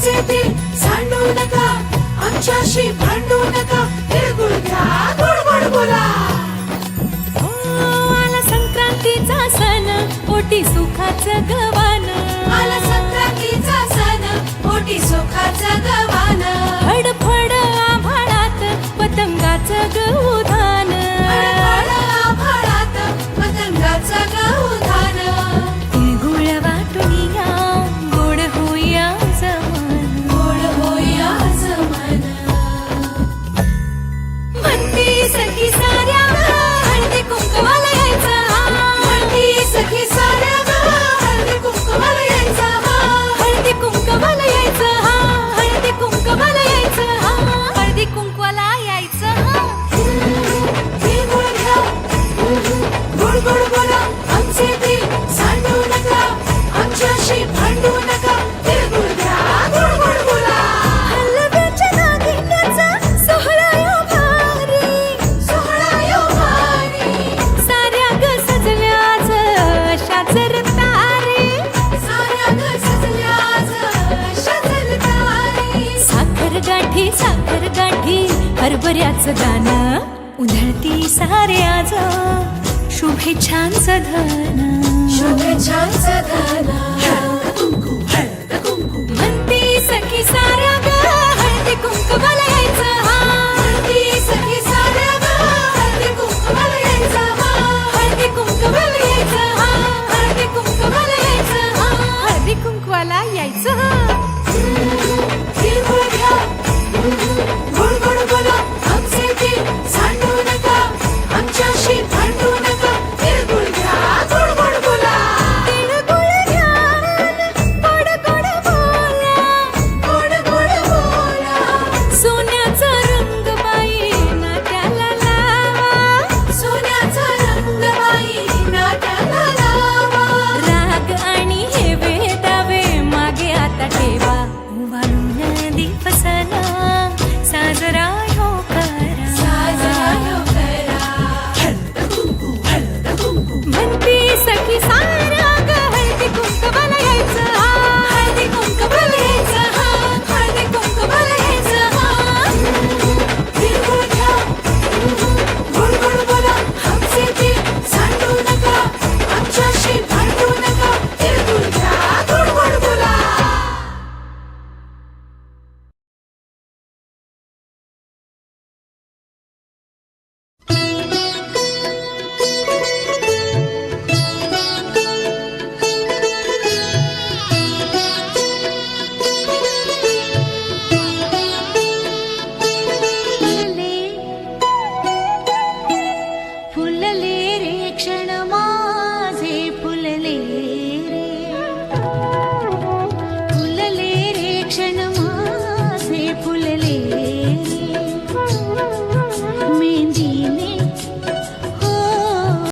घ्यायचे ते सांडू नका. आमच्याशी भांडू नका. तिळगुळ घ्या गोडगोड बोला. आला संक्रांतीचा सण ओटी सुखाचं गवान आला संक्रांतीचा सण ओटी सुखाचं गवान हरभऱ्याच दान उधळती सारे आज शुभेच्छांच धन. शुभेच्छांच धन. వరుణ దివసనా ভুললে